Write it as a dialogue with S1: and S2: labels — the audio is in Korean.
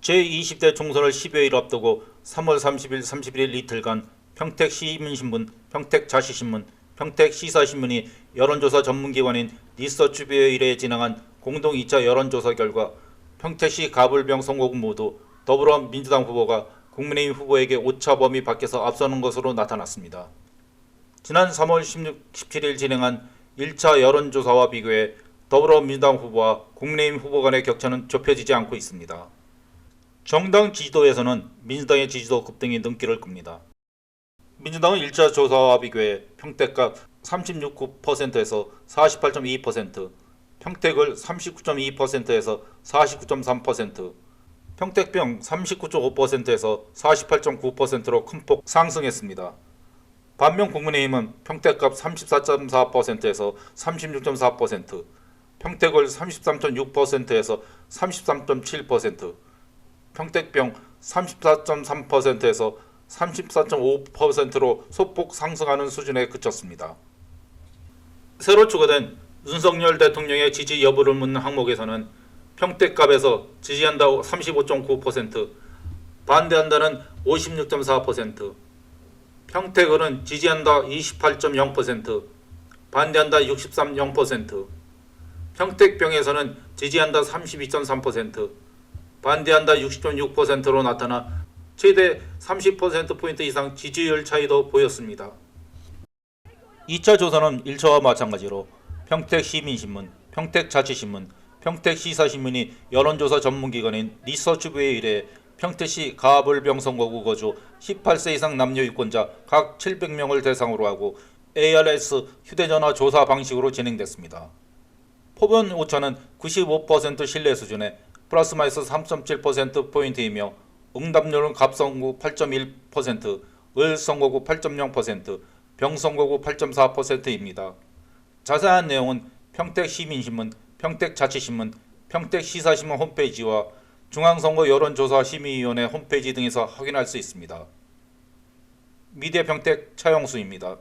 S1: 제20대 총선을 10여일 앞두고 3월 30일, 31일 이틀간 평택 시민신문, 평택 자시신문, 평택 시사신문이 여론조사 전문기관인 리서치뷰에 의뢰 진행한 공동 2차 여론조사 결과 평택시 가불병 선거구 모두 더불어민주당 후보가 국민의힘 후보에게 오차 범위 밖에서 앞서는 것으로 나타났습니다. 지난 3월 16, 17일 진행한 1차 여론조사와 비교해 더불어민주당 후보와 국민의힘 후보 간의 격차는 좁혀지지 않고 있습니다. 정당 지지도에서는 민주당의 지지도 급등이 눈길을 끕니다. 민주당은 1차 조사와 비교해 평택갑 36.9%에서 48.2%, 평택을 39.2%에서 49.3%, 평택병 39.5%에서 48.9%로 큰 폭 상승했습니다. 반면 국민의힘은 평택갑 34.4%에서 36.4%, 평택을 33.6%에서 33.7%, 평택병 34.3%에서 34.5%로 소폭 상승하는 수준에 그쳤습니다. 새로 추가된 윤석열 대통령의 지지 여부를 묻는 항목에서는 평택갑에서 지지한다 35.9%, 반대한다는 56.4%, 평택을은 지지한다 28.0%, 반대한다 63.0%, 평택병에서는 지지한다 32.3%, 반대한다 60.6%로 나타나 최대 30%포인트 이상 지지율 차이도 보였습니다. 2차 조사는 1차와 마찬가지로 평택시민신문, 평택자치신문, 평택시사신문이 여론조사 전문기관인 리서치부에 의뢰 평택시 가불병 선거구 거주 18세 이상 남녀 유권자 각 700명을 대상으로 하고 ARS 휴대전화 조사 방식으로 진행됐습니다. 포변 오차는 95% 신뢰 수준에 플러스 마이너스 3.7%포인트이며 응답률은 갑선구 8.1%, 을선거구 8.0%, 병선거구 8.4%입니다. 자세한 내용은 평택시민신문, 평택자치신문, 평택시사신문 홈페이지와 중앙선거 여론조사심의위원회 홈페이지 등에서 확인할 수 있습니다. 미디어 평택 차영수입니다.